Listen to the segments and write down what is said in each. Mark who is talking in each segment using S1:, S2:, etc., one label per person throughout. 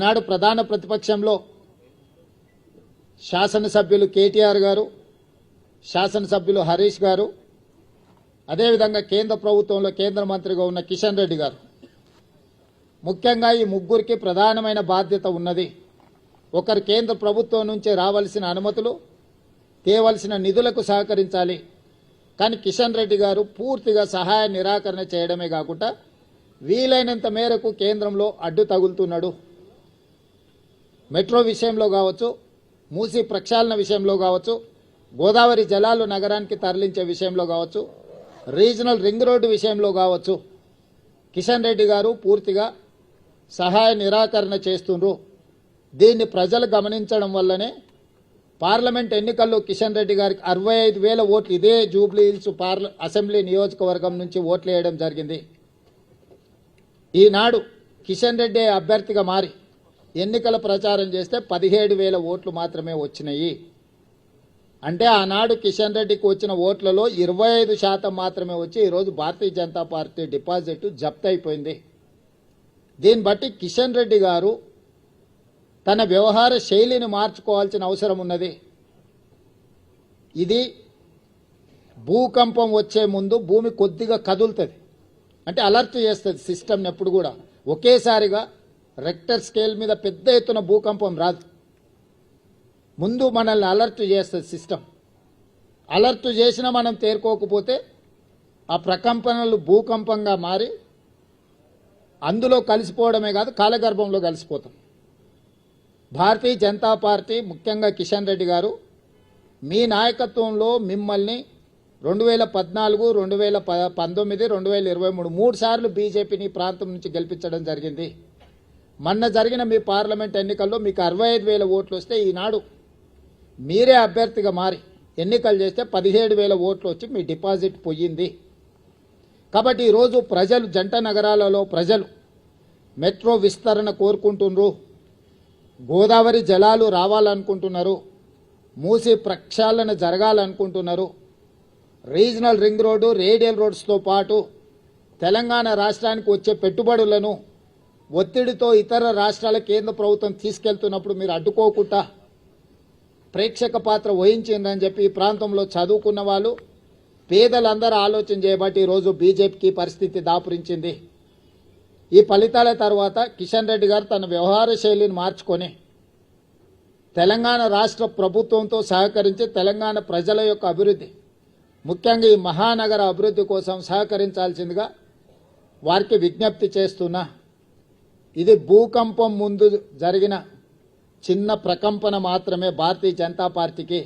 S1: నాడు ప్రధాన ప్రతిపక్షంలో శాసనసభ్యులు కేటీఆర్ గారు శాసనసభ్యులు హరీష్ గారు అదేవిధంగా కేంద్ర ప్రభుత్వంలో కేంద్ర మంత్రిగా ఉన్న కిషన్ రెడ్డి గారు. ముఖ్యంగా ఈ ముగ్గురికి ప్రధానమైన బాధ్యత ఉన్నది. ఒకరు కేంద్ర ప్రభుత్వం నుంచి రావాల్సిన అనుమతులు తేవలసిన నిధులకు సహకరించాలి. కానీ కిషన్ రెడ్డి గారు పూర్తిగా సహాయ నిరాకరణ చేయడమే కాకుండా వీలైనంత మేరకు కేంద్రంలో అడ్డు తగులుతున్నాడు. మెట్రో విషయంలో కావచ్చు మూసి ప్రక్షాళన విషయంలో కావచ్చు గోదావరి జలాలు నగరానికి తరలించే విషయంలో కావచ్చు రీజనల్ రింగ్ రోడ్డు విషయంలో కావచ్చు కిషన్ రెడ్డి గారు పూర్తిగా సహాయ నిరాకరణ చేస్తుండ్రు. దీన్ని ప్రజలు గమనించడం వల్లనే పార్లమెంట్ ఎన్నికల్లో కిషన్ రెడ్డి గారికి అరవై ఐదు వేల ఓట్లు ఇదే జూబ్లీ హిల్స్ పార్ల అసెంబ్లీ నియోజకవర్గం నుంచి ఓట్లు వేయడం జరిగింది. ఈనాడు కిషన్ రెడ్డి అభ్యర్థిగా మారి ఎన్నికల ప్రచారం చేస్తే పదిహేడు వేల ఓట్లు మాత్రమే వచ్చినాయి. అంటే ఆనాడు కిషన్ రెడ్డికి వచ్చిన ఓట్లలో ఇరవై ఐదు శాతం మాత్రమే వచ్చి ఈరోజు భారతీయ జనతా పార్టీ డిపాజిట్ జప్తు అయిపోయింది. దీన్ని బట్టి కిషన్ రెడ్డి గారు తన వ్యవహార శైలిని మార్చుకోవాల్సిన అవసరం ఉన్నది. ఇది భూకంపం వచ్చే ముందు భూమి కొద్దిగా కదులుతుంది. అంటే అలర్ట్ చేస్తుంది సిస్టమ్ని ఎప్పుడు కూడా. ఒకేసారిగా రెక్టర్ స్కేల్ మీద పెద్ద ఎత్తున భూకంపం రాదు. ముందు మనల్ని అలర్ట్ చేస్తుంది సిస్టమ్ అలర్ట్ చేసినా మనం తేరుకోకపోతే ఆ ప్రకంపనలు భూకంపంగా మారి అందులో కలిసిపోవడమే కాదు కాలగర్భంలో కలిసిపోతాం. భారతీయ జనతా పార్టీ ముఖ్యంగా కిషన్ రెడ్డి గారు మీ నాయకత్వంలో మిమ్మల్ని రెండు వేల పద్నాలుగు రెండు వేల ప పంతొమ్మిది రెండు వేల ఇరవై మూడు మూడు సార్లు బీజేపీని ప్రాంతం నుంచి గెలిపించడం జరిగింది. మొన్న జరిగిన మీ పార్లమెంట్ ఎన్నికల్లో మీకు అరవై ఐదు వేల ఓట్లు వస్తే ఈనాడు మీరే అభ్యర్థిగా మారి ఎన్నికలు చేస్తే పదిహేడు వేల ఓట్లు వచ్చి మీ డిపాజిట్ పోయింది. కాబట్టి ఈరోజు ప్రజలు జంట నగరాలలో ప్రజలు మెట్రో విస్తరణ కోరుకుంటున్నారు. గోదావరి జలాలు రావాలనుకుంటున్నారు. మూసి ప్రక్షాళన జరగాలనుకుంటున్నారు. రీజనల్ రింగ్ రోడ్డు రేడియల్ రోడ్స్తో పాటు తెలంగాణ రాష్ట్రానికి వచ్చే పెట్టుబడులను ఒత్తిడితో ఇతర రాష్ట్రాల కేంద్ర ప్రభుత్వం తీసుకెళ్తున్నప్పుడు మీరు అడ్డుకోకుండా ప్రేక్షక పాత్ర వహించిందని చెప్పి ఈ ప్రాంతంలో చదువుకున్న వాళ్ళు పేదలందరూ ఆలోచన చేయబట్టి ఈరోజు బీజేపీకి పరిస్థితి దాపురించింది. ఈ ఫలితాల తర్వాత కిషన్ రెడ్డి గారు తన వ్యవహార శైలిని మార్చుకొని తెలంగాణ రాష్ట్ర ప్రభుత్వంతో సహకరించి తెలంగాణ ప్రజల యొక్క అభివృద్ధి ముఖ్యంగా ఈ మహానగర అభివృద్ధి కోసం సహకరించాల్సిందిగా వారికి విజ్ఞప్తి చేస్తున్నా. ఇది భూకంపం ముందు జరిగిన చిన్న ప్రకంపన మాత్రమే భారతీయ జనతా పార్టీకి.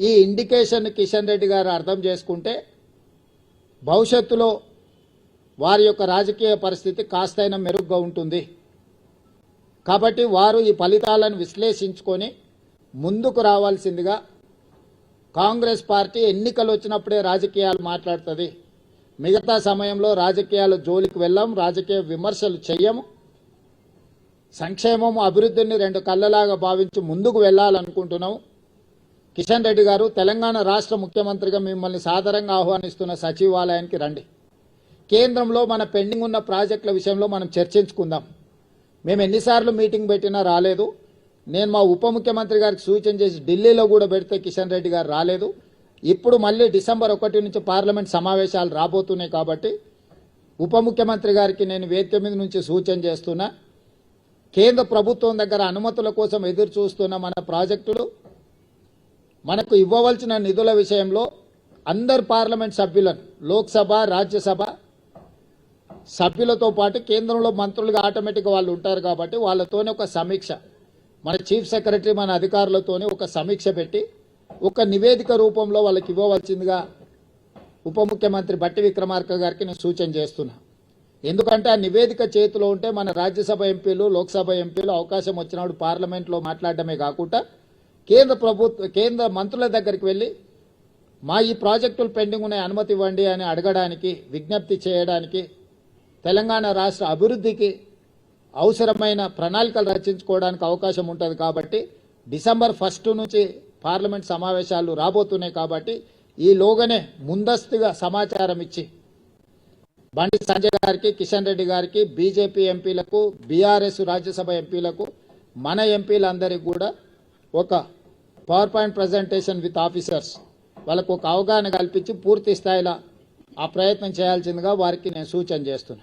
S1: ఈ ఇండికేషన్ కిషన్ రెడ్డి గారు అర్థం చేసుకుంటే భవిష్యత్తులో వారి యొక్క రాజకీయ పరిస్థితి కాస్తైనా మెరుగ్గా ఉంటుంది. కాబట్టి వారు ఈ ఫలితాలను విశ్లేషించుకొని ముందుకు రావాల్సిందిగా కాంగ్రెస్ పార్టీ ఎన్నికలు వచ్చినప్పుడే రాజకీయాలు మాట్లాడుతుంది. మిగతా సమయంలో రాజకీయాల జోలికి వెళ్ళాం రాజకీయ విమర్శలు చెయ్యము. సంక్షేమం అభివృద్ధిని రెండు కళ్ళలాగా భావించి ముందుకు వెళ్ళాలనుకుంటున్నాం. కిషన్ రెడ్డి గారు తెలంగాణ రాష్ట్ర ముఖ్యమంత్రిగా మిమ్మల్ని సాదరంగా ఆహ్వానిస్తున్న సచివాలయానికి రండి. కేంద్రంలో మన పెండింగ్ ఉన్న ప్రాజెక్టుల విషయంలో మనం చర్చించుకుందాం. మేము ఎన్నిసార్లు మీటింగ్ పెట్టినా రాలేదు. నేను మా ఉప ముఖ్యమంత్రి గారికి సూచన చేసి ఢిల్లీలో కూడా పెడితే కిషన్ రెడ్డి గారు రాలేదు. ఇప్పుడు మళ్ళీ డిసెంబర్ ఒకటి నుంచి పార్లమెంట్ సమావేశాలు రాబోతున్నాయి కాబట్టి ఉప ముఖ్యమంత్రి గారికి నేను వేదిక మీద నుంచి సూచన చేస్తున్నా. కేంద్ర ప్రభుత్వం దగ్గర అనుమతుల కోసం ఎదురు చూస్తున్న మన ప్రాజెక్టులు మనకు ఇవ్వవలసిన నిధుల విషయంలో అందరు పార్లమెంట్ సభ్యులను లోక్సభ రాజ్యసభ సభ్యులతో పాటు కేంద్రంలో మంత్రులుగా ఆటోమేటిక్గా వాళ్ళు ఉంటారు కాబట్టి వాళ్ళతోనే ఒక సమీక్ష. మన చీఫ్ సెక్రటరీ మన అధికారులతోనే ఒక సమీక్ష పెట్టి ఒక నివేదిక రూపంలో వాళ్ళకి ఇవ్వవలసిందిగా ఉప ముఖ్యమంత్రి బట్టి విక్రమార్క గారికి నేను సూచన చేస్తున్నా. ఎందుకంటే ఆ నివేదిక చేతిలో ఉంటే మన రాజ్యసభ ఎంపీలు లోక్సభ ఎంపీలు అవకాశం వచ్చినప్పుడు పార్లమెంట్లో మాట్లాడటమే కాకుండా కేంద్ర ప్రభుత్వ కేంద్ర మంత్రుల దగ్గరికి వెళ్ళి మా ఈ ప్రాజెక్టులు పెండింగ్ ఉన్నాయి అనుమతి ఇవ్వండి అని అడగడానికి విజ్ఞప్తి చేయడానికి తెలంగాణ రాష్ట్ర అభివృద్ధికి అవసరమైన ప్రణాళికలు రచించుకోవడానికి అవకాశం ఉంటుంది కాబట్టి డిసెంబర్ ఫస్ట్ నుంచి పార్లమెంట్ సమావేశాలు రాబోతున్నాయి కాబట్టి ఈలోగానే ముందస్తుగా సమాచారం ఇచ్చి బండి సంజయ్ గారికి కిషన్ రెడ్డి గారికి బీజేపీ ఎంపీలకు బీఆర్ఎస్ రాజ్యసభ ఎంపీలకు మన ఎంపీలందరికీ కూడా ఒక power point presentation with officers. వాళ్ళకు ఒక అవగాహన కల్పించి పూర్తి స్థాయిలో ఆ ప్రయత్నం చేయాల్సిందిగా వారికి నేను సూచన చేస్తున్నాను